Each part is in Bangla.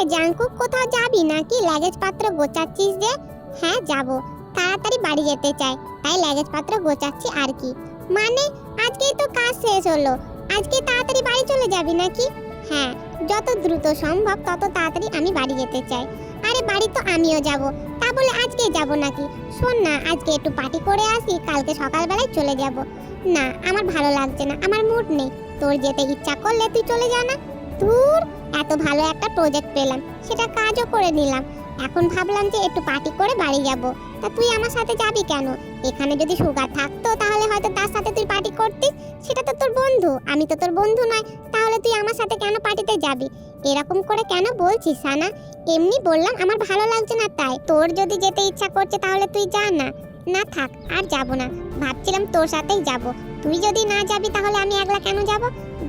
কিরে জাঙ্কুক কোথাও যাবি নাকি? লাগেজ পত্র গোছাচ্ছিস যে? হ্যাঁ যাব। তাড়াতাড়ি বাড়ি যেতে চাই, তাই লাগেজ পত্র গোছাচ্ছি আর কি। মানে আজকেই তো কাজ শেষ হলো। আজকে তাড়াতাড়ি বাড়ি চলে যাবি নাকি? হ্যাঁ যত দ্রুত সম্ভব তত তাড়াতাড়ি আমি বাড়ি যেতে চাই। আরে, বাড়ি তো আমিও যাব। তা বলে আজকে যাব নাকি? শোন না, আজকে একটু পার্টি করে আসি, কালকে সকালবেলায় চলে যাব। না, আমার ভালো লাগছে না, আমার মুড নেই। তোর যেতে ইচ্ছা করলে তুই চলে যা না। ধুর এত ভালো একটা প্রজেক্ট পেলাম, সেটা কাজও করে নিলাম। এখন ভাবলাম যে একটু পার্টি করে বাড়ি যাব। তা তুই আমার সাথে যাবি কেন? এখানে যদি সুগার থাকতো, তাহলে হয়তো তার সাথে তুই পার্টি করতিস সেটা তো তোর বন্ধু, আমি তো তোর বন্ধু নয়। তাহলে তুই আমার সাথে কেন পার্টিতে যাবি? এরকম করে কেন বলছিস, সানা? এমনি বললাম, আমার ভালো লাগছে না তাই। তোর যদি যেতে ইচ্ছা করছে, তাহলে তুই যা না। না থাক, আর যাব না। ভাবছিলাম তোর সাথেই যাব। তুই যদি না যাবি, তাহলে আমি একলা কেন যাব?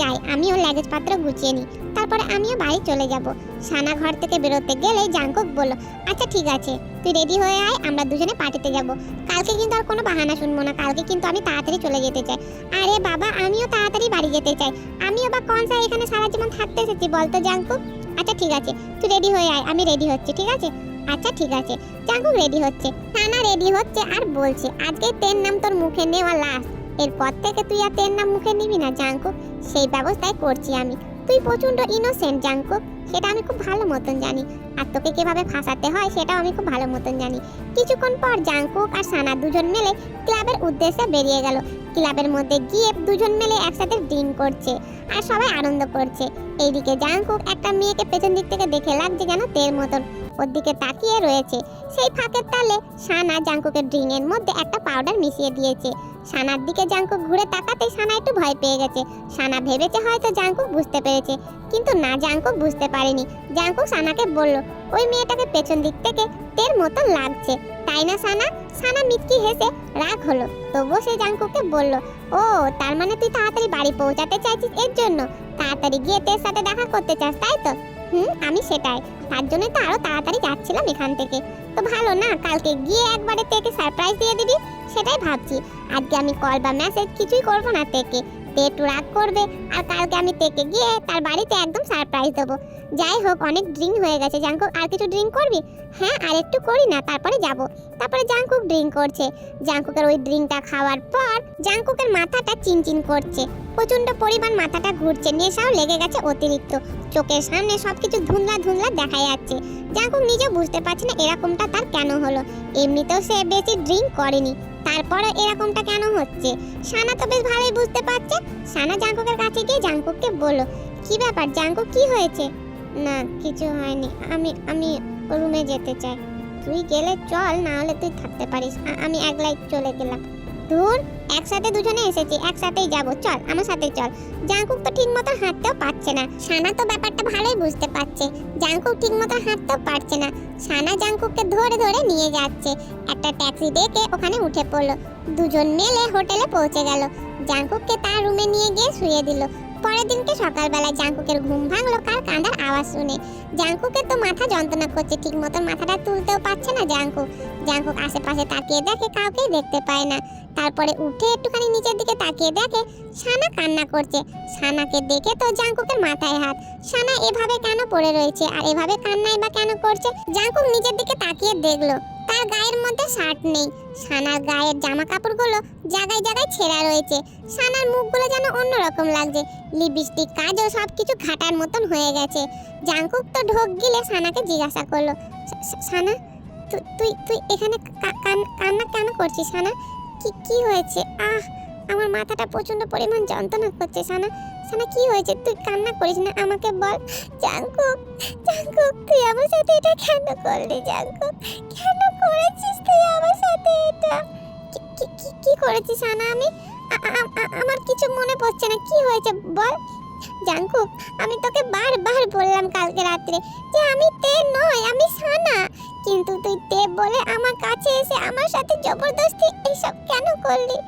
যাই, আমিও লাগেজ পত্র গুছিয়ে নিই। তারপরে আমিও বাড়ি চলে যাব। সানা ঘর থেকে বেরোতে গেলে জাঙ্কুক বলল আচ্ছা ঠিক আছে, তুই রেডি হয়ে আয়, আমরা দুজনে পার্টিতে যাব। কালকে কিন্তু আর কোনো বাহানা শুনব না, কালকে কিন্তু আমি তাড়াতাড়ি চলে যেতে চাই। আরে বাবা, আমিও তাড়াতাড়ি বাড়ি যেতে চাই। আমিও বা কোন সাই এখানে সারা জীবন থাকতে এসেছি বলতো জাঙ্কুক আচ্ছা ঠিক আছে, তুই রেডি হয়ে আয়, আমি রেডি হচ্ছি, ঠিক আছে? আচ্ছা ঠিক আছে জাঙ্কুক রেডি হচ্ছে। সানা রেডি হচ্ছে আর বলছে, আজকে তের নাম তোর মুখে নেওয়া লাস্ট এরপর থেকে তুই আর তের নাম মুখে নিবি না, জাঙ্কুক। সেই ব্যবস্থাই করছি আমি। তুই প্রচণ্ড ইনোসেন্ট জাঙ্কুক। সেটা আমি খুব ভালো মতন জানি। আর তোকে কীভাবে ফাঁসাতে হয়, সেটাও আমি খুব ভালো মতন জানি। কিছুক্ষণ পর জাঙ্কুক আর সানা দুজন মিলে ক্লাবের উদ্দেশ্যে বেরিয়ে গেল। ক্লাবের মধ্যে গিয়ে দুজন মিলে একসাথে ড্রিঙ্ক করছে আর সবাই আনন্দ করছে। এইদিকে জাঙ্কুক একটা মেয়েকে পেছন দিক থেকে দেখে লাগছে যেন তের মতন। ওর দিকে তাকিয়ে রয়েছে। সেই ফাঁকের তালে সানা জাঙ্কুকের ড্রিঙ্কের মধ্যে একটা পাউডার মিশিয়ে দিয়েছে। সানার দিকে জাঙ্কুক ঘুরে তাকাতে সানা একটু ভয় পেয়ে গেছে। সানা ভেবেছে হয়তো জাঙ্কুক বুঝতে পেরেছে, কিন্তু না, জাঙ্কুক বুঝতে পারেনি। জাঙ্কুক সানাকে বলল, ওই মেয়েটাকে পেছন দিক থেকে তের মতন লাগছে। তাই না, সানা? সানা মিচকি হেসে রাগ হলো। তবুও সে জাঙ্কুককে বলল, ও, তার মানে তুই তাড়াতাড়ি বাড়ি পৌঁছাতে চাইছিস এর জন্য? তাড়াতাড়ি গিয়ে তের সাথে দেখা করতে চাস, তাই তো? হুম, আমি সেটাই। তার জন্য তো আরও তাড়াতাড়ি যাচ্ছিলাম এখান থেকে। তো ভালো না, কালকে গিয়ে একবারে তেকে সারপ্রাইজ দিয়ে দিবি, সেটাই ভাবছি। আজকে আমি কল বা মেসেজ কিছুই করব না তেকে। তে একটু রাগ করবে, আর কালকে আমি তেকে গিয়ে তার বাড়িতে একদম সারপ্রাইজ দেবো। যাই হোক অনেক ড্রিঙ্ক হয়ে গেছে। জাঙ্কুক আর কিছু ড্রিঙ্ক করবি? হ্যাঁ আর একটু করি না, তারপরে যাব। তারপরে জাঙ্কুক ড্রিঙ্ক করছে। জাঙ্কুকের ওই ড্রিঙ্কটা খাওয়ার পর জাঙ্কুকের মাথাটা চিনচিন করছে। প্রচণ্ড পরিমাণ মাথাটা ঘুরছে, নেশাও লেগে গেছে অতিরিক্ত। চোখের সামনে সব কিছু ধুন্দলা ধুন্দলা দেখা যাচ্ছে। জাঙ্কুক নিজে বুঝতে পারছে না এরকমটা তার কেন হলো। এমনিতেও সে বেশি ড্রিঙ্ক করেনি। তারপরে এরকমটা কেন হচ্ছে? সানা তো বেশ ভালোই বুঝতে পারছে। সানা জাঙ্কুকের কাছে গিয়ে জাঙ্কুককে বলল, কি ব্যাপার? জাঙ্কুক কি হয়েছে? না, কিছু হয়নি। আমি আমি রুমে যেতে চাই। তুই গেলে চল না হলে তুই থাকতে পারিস। আমি একলাই চলে গেলাম। দূর একসাথে দুজনে এসেছি, একসাথেই যাব। চল, আমার সাথে চল। জাঙ্কুক তো ঠিক মতো হাঁটতেও পারছে না। সানা তো ব্যাপারটা ভালোই বুঝতে পারছে। জাঙ্কুক ঠিক মতো হাঁটতেও পারছে না। সানা জাঙ্কুককে ধরে ধরে নিয়ে যাচ্ছে। একটা ট্যাক্সি ডেকে ওখানে উঠে পড়ল। দুজন মিলে হোটেলে পৌঁছে গেল। জাঙ্কুককে তার রুমে নিয়ে গিয়ে শুয়ে দিল। পরের দিনকে সকালবেলা জাঙ্কুকের ঘুম ভাঙলো কার কাঁদার আওয়াজ শুনে। জাঙ্কুকের তো মাথা যন্ত্রণা করছে, ঠিক মতো মাথাটা তুলতেও পারছে না জাঙ্কুক জাঙ্কুক আশেপাশে তাকিয়ে দেখে, কাউকেই দেখতে পায় না। তারপরে উঠে একটুখানি নিচের দিকে তাকিয়ে দেখে সানা কান্না করছে। সানাকে দেখে তো জাঙ্কুকের মাথায় হাত। সানা এভাবে কেন পড়ে রয়েছে, আর এভাবে কান্নাই বা কেন করছে? জাঙ্কুক নিচের দিকে তাকিয়ে দেখল। তার গায়ের মধ্যে শার্ট নেই। সানার গায়ের জামা কাপড়গুলো জায়গায় জায়গায় ছেঁড়া রয়েছে। সানার মুখগুলো যেন অন্যরকম লাগছে। লিপস্টিক কাজও সব কিছু ঘাটার মতন হয়ে গেছে। জাঙ্কুক তো ঢোক গিলে সানাকে জিজ্ঞাসা করল, "সা- সা- সানা তুই তুই এখানে কান্না কেন করছিস সানা? কি কি হয়েছে? আহ, আমার মাথাটা প্রচণ্ড পরিমাণ যন্ত্রণা করছে সানা। সানা কি হয়েছে? তুই কান্না করিস না, আমাকে বল। জাঙ্কুক জাঙ্কুক, তুই আমার সাথে এটা কেন করলি, জাঙ্কুক? কেন করেছিস তুই আমার সাথে এটা? কি- করেছিস সানা আমি? আমার কিছু মনে পড়ছে না, কি হয়েছে, বল। জাঙ্কুক, আমি তোকে বারবার বললাম কালকে রাত্রে যে আমি তে নয়, আমি সানা। কিন্তু তুই তে বলে আমার কাছে এসে আমার সাথে জবরদস্তি এইসব কেন করলি?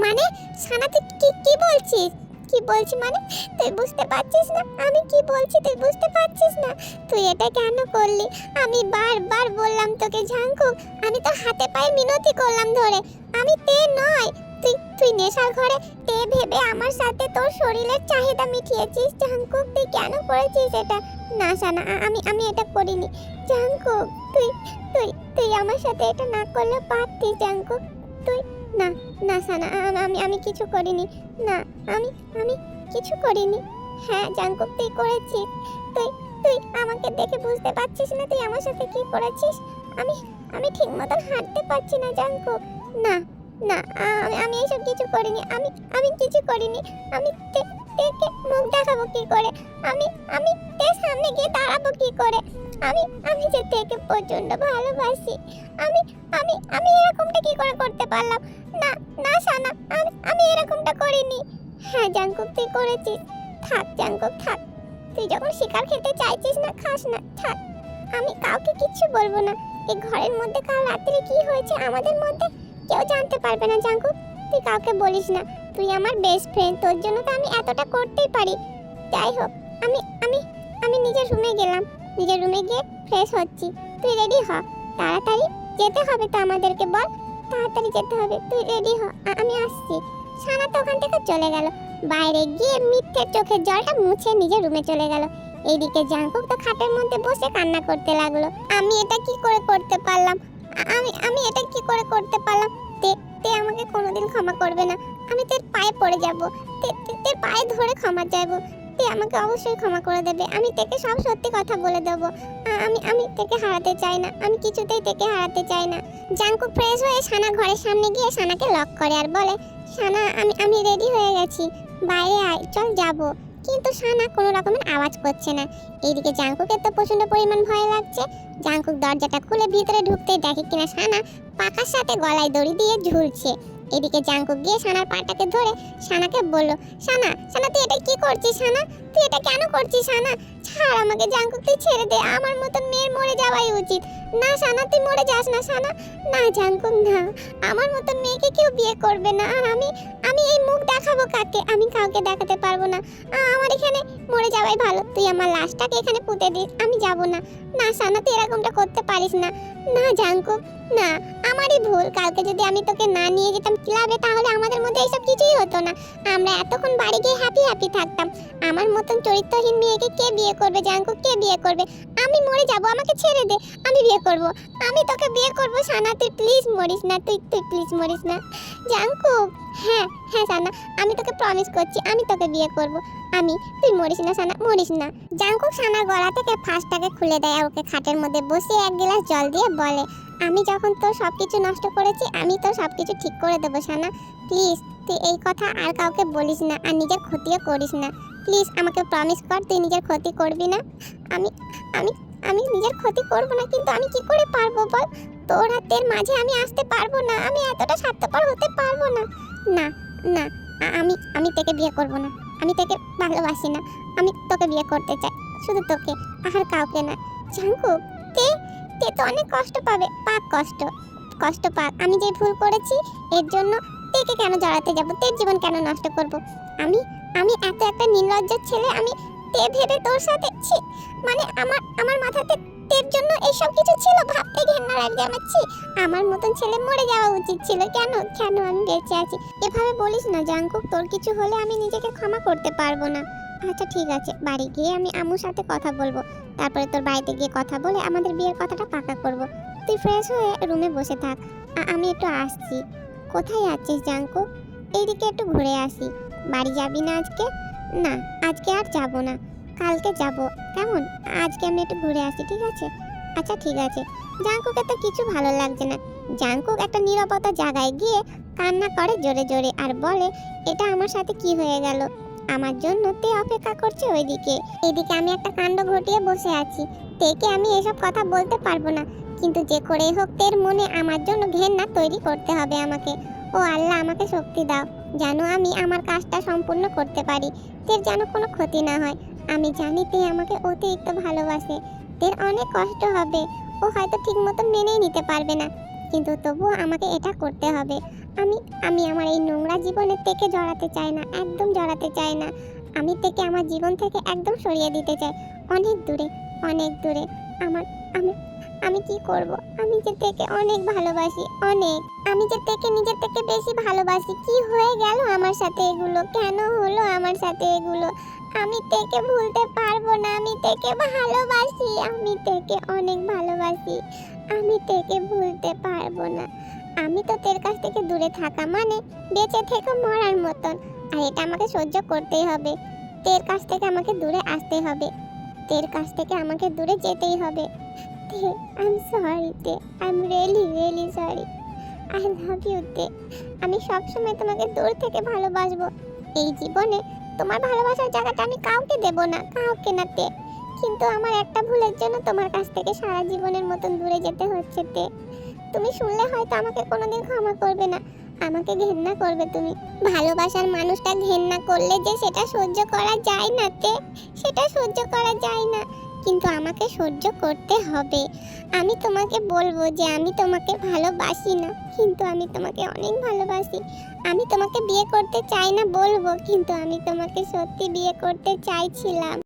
মানে সানা, তুই কি কি বলছিস? কি বলছি মানে? তুই বুঝতে পারছিস না? আমি কি বলছি তুই বুঝতে পারছিস না? তুই এটা কেন করলি? আমি বারবার বললাম তোকে ঝাঙ্কুক। আমি তো হাতে পায়ে মিনতি করলাম ধরে। আমি তে নয়। তুই তুই নেশার ঘরে তে ভেবে আমার সাথে তোর শরীরের চাহিদা মিটিয়েছিস জাঙ্কুক তুই কেন করেছিস এটা? না সানা আমি আমি এটা করিনি। জাঙ্কুক তুই তুই তুই আমার সাথে এটা না করলে পারতিস জাঙ্কুক তুই না না সানা আমি আমি কিছু করিনি। না, আমি আমি কিছু করিনি। হ্যাঁ জাঙ্কুক তুই করেছিস। তুই তুই আমাকে দেখে বুঝতে পারছিস না তুই আমার সাথে কি করেছিস? আমি আমি ঠিক মতন হাঁটতে পারছি না জাঙ্কুক না না আমি আমি এসব কিছু করিনি। আমি আমি কিছু করিনি। আমি মুখ দেখাবো কি করে? আমি আমি তের সামনে গিয়ে দাঁড়াবো কি করে? আমি আমি যে তেকে প্রচণ্ড ভালোবাসি, আমি আমি আমি এরকমটা কি করে করতে পারলাম? না না সানা, আমি আমি এরকমটা করিনি। হ্যাঁ জাঙ্কুক, তুই করেছিস। থাক জাঙ্কুক, থাক। তুই যখন শিকার খেতে চাইছিস না, খাস না, থাক। আমি কাউকে কিচ্ছু বলব না। এই ঘরের মধ্যে কাল রাত্রে কি হয়েছে আমাদের মধ্যে কেউ জানতে পারবে না জাঙ্কুক। তুই কাউকে বলিস না। তুই আমার বেস্ট ফ্রেন্ড তোর জন্য তো আমি এতটা করতেই পারি। যাই হোক আমি আমি আমি নিজের রুমে গেলাম। নিজের রুমে গিয়ে ফ্রেশ হচ্ছি। তুই রেডি হ। তাড়াতাড়ি যেতে হবে তো আমাদেরকে বল। তাড়াতাড়ি যেতে হবে। তুই রেডি হ। আমি আসছি। সানা তো ওখান থেকে চলে গেল। বাইরে গিয়ে মিথ্যে চোখের জলটা মুছে নিজের রুমে চলে গেল। এইদিকে জাঙ্কুক তো খাটের মধ্যে বসে কান্না করতে লাগল। আমি এটা কি করে করতে পারলাম? আমি আমি এটা কি করে করতে পারলাম? তে তে আমাকে কোনোদিন ক্ষমা করবে না। আমি তোর পায়ে পড়ে যাব। তে- তোর পায়ে ধরে ক্ষমা চাইব। তে আমাকে অবশ্যই ক্ষমা করে দেবে। আমি তেকে সব সত্যি কথা বলে দেবো। আমি আমি তেকে হারাতে চাই না। আমি কিছুতেই তেকে হারাতে চাই না। জাঙ্কু ফ্রেশ হয়ে সানা ঘরের সামনে গিয়ে সানাকে লক করে আর বলে সানা আমি আমি রেডি হয়ে গেছি। বাইরে আয়, চল যাব। কিন্তু সানা কোনো রকমের আওয়াজ করছে না। এইদিকে জাঙ্কুকের তো প্রচণ্ড পরিমাণ ভয় লাগছে। জাঙ্কুক দরজাটা খুলে ভিতরে ঢুকতেই দেখে কিনা সানা পাকার সাথে গলায় দড়ি দিয়ে ঝুলছে। এদিকে জাঙ্কুক গিয়ে সানার পাটাকে ধরে সানাকে বলল, সানা সানা, তুই এটা কি করছিস, সানা? তুই এটা কেন করছিস, সানা? ছাড় আমাকে জাঙ্কুক, তুই ছেড়ে দে, আমার মতন মেয়ের মরে যাওয়াই উচিত। না, সানা, তুই মরে যাস না, সানা। না, জাঙ্কুক, না, আমার মতন মেয়েকে কেউ বিয়ে করবে না, আর আমি আমি এই মুখ দেখাবো কাকে? আমি কাউকে দেখাতে পারব না। আমার এখানে মরে যাওয়াই ভালো। তুই আমার লাশটাকে এখানে পুঁতে দিস, আমি যাব না। না, সানা, তুই এরকমটা করতে পারিস না। না, জাঙ্কুক না, আমারই ভুল। কালকে যদি আমি তোকে না নিয়ে যেতাম ক্লাবে, তাহলে আমাদের মধ্যে এইসব কিছুই হতো না। আমরা এতক্ষণ বাড়ি গিয়ে হ্যাপি হ্যাপি থাকতাম। আমার মতন চরিত্রহীন মেয়েকে কে বিয়ে করবে জাঙ্কু কে বিয়ে করবে? আমি মরে যাব, আমাকে ছেড়ে দে, আমি বিয়ে করব। আমি তোকে বিয়ে করব, সানা, তুই প্লিজ মরিস না, তুই তুই প্লিজ মরিস না। জাঙ্কু হ্যাঁ হ্যাঁ সানা, আমি তোকে প্রমিস করছি, আমি তোকে বিয়ে করব। আমি, তুই মরিস না সানা, মরিস না। জাঙ্কুক সানার গলা থেকে ফাঁসটাকে খুলে দেয় ওকে খাটের মধ্যে বসিয়ে এক গ্লাস জল দিয়ে বলে আমি যখন তোর সব কিছু নষ্ট করেছি, আমি তোর সব কিছু ঠিক করে দেবো সানা প্লিজ, তুই এই কথা আর কাউকে বলিস না আর নিজের ক্ষতিও করিস না। প্লিজ, আমাকে প্রমিস কর, তুই নিজের ক্ষতি করবি না। আমি আমি আমি নিজের ক্ষতি করব না, কিন্তু আমি কি করে পারব বল? তোর হাতের মাঝে আমি আসতে পারব না, আমি এতটা স্বার্থপর হতে পারব না। না না আমি আমি তোকে বিয়ে করব না। আমি তোকে ভালোবাসি না। আমি তোকে বিয়ে করতে চাই, শুধু তোকে, আর কাউকে না। জাঙ্কুক তে তে তো অনেক কষ্ট পাবে। পাক কষ্ট কষ্ট পাক। আমি যে ভুল করেছি, এর জন্য তেকে কেন জড়াতে যাব? তের জীবন কেন নষ্ট করব? আমি আমি এত একটা নির্লজ্জের ছেলে, আমি তে ভেবে তোর সাথে, ছি মানে আমার আমার মাথাতে তের জন্য এসব কিছু ছিল? ভাবতে ঘেন্না লাগছে আমার, ছি, আমার মতন ছেলে মরে যাওয়া উচিত ছিল। কেন কেন আমি বেঁচে আছি? এভাবে বলিস না, জাঙ্কুক, তোর কিছু হলে আমি নিজেকে ক্ষমা করতে পারব না। আচ্ছা ঠিক আছে। বাড়ি গিয়ে আমি আম্মুর সাথে কথা বলব। তারপরে তোর বাড়িতে গিয়ে কথা বলে আমাদের বিয়ের কথাটা পাকা করব। তুই ফ্রেশ হয়ে রুমে বসে থাক। আমি একটু আসছি। কোথায় আছিস জাঙ্কু? এইদিকে একটু ঘুরে আসি। বাড়ি যাবি না আজকে? না, আজকে আর যাব না। কালকে যাব। কেমন? আজকে আমি একটু ঘুরে আসি, ঠিক আছে? আচ্ছা ঠিক আছে। জাঙ্কুকে তো কিছু ভালো লাগছে না। জাঙ্কুক একটা নিরাপত্তা জায়গায় গিয়ে কান্না করে জোরে জোরে আর বলে, এটা আমার সাথে কি হয়ে গেল? আমার জন্য তে অপেক্ষা করছে ওইদিকে। এদিকে আমি একটা কাণ্ড ঘটিয়ে বসে আছি। তেকে আমি এসব কথা বলতে পারব না। কিন্তু যে করে হোক তের মনে আমার জন্য ঘেন্না তৈরি করতে হবে আমাকে। ও আল্লাহ, আমাকে শক্তি দাও, যেন আমি আমার কাজটা সম্পূর্ণ করতে পারি। তের যেন কোনো ক্ষতি না হয়। আমি জানি তে আমাকে অতিরিক্ত ভালোবাসে। তের অনেক কষ্ট হবে। ও হয়তো ঠিক মতো মেনেই নিতে পারবে না। কিন্তু তবুও আমাকে এটা করতে হবে। আমি আমি আমার এই নোংরা জীবনে থেকে জড়াতে চাই না, একদম জড়াতে চাই না। আমি থেকে আমার জীবন থেকে একদম সরিয়ে দিতে চাই। অনেক দূরে অনেক দূরে। আমার, আমি আমি কি করব? আমি যে থেকে অনেক ভালোবাসি, অনেক। আমি যে থেকে নিজের থেকে বেশি ভালোবাসি, কি হয়ে গেল আমার সাথে এগুলো? কেন হলো আমার সাথে এগুলো? আমি থেকে ভুলতে পারব না, আমি থেকে ভালোবাসি, আমি থেকে অনেক ভালোবাসি, আমি থেকে ভুলতে পারব না। আমি তো তোর কাছ থেকে দূরে থাকা মানে বেঁচে থেকে মরার মতন। আর এটা আমাকে সহ্য করতেই হবে। তের কাছ থেকে আমাকে দূরে আসতে হবে। তের কাছ থেকে আমাকে দূরে যেতেই হবে। আই এম সরি তে I am really really sorry I love you তে। আমি সবসময় তোমাকে দূর থেকে ভালোবাসবো। এই জীবনে তোমার ভালোবাসার জায়গাটা আমি কাউকে দেব না, কাউকে না তে। কিন্তু আমার একটা ভুলের জন্য তোমার কাছ থেকে সারা জীবনের মতন দূরে যেতে হচ্ছে তে। তুমি শুনলে হয়তো আমাকে কোনোদিন ক্ষমা করবে না। আমাকে ঘেন্না করবে তুমি। ভালোবাসার মানুষটা ঘেন্না করলে যে সেটা সহ্য করা যায় না তে। সেটা সহ্য করা যায় না। কিন্তু আমাকে সহ্য করতে হবে। আমি তোমাকে বলব যে আমি তোমাকে ভালোবাসি না। কিন্তু আমি তোমাকে অনেক ভালোবাসি। আমি তোমাকে বিয়ে করতে চাই না বলব, কিন্তু আমি তোমাকে সত্যি বিয়ে করতে চাইছিলাম।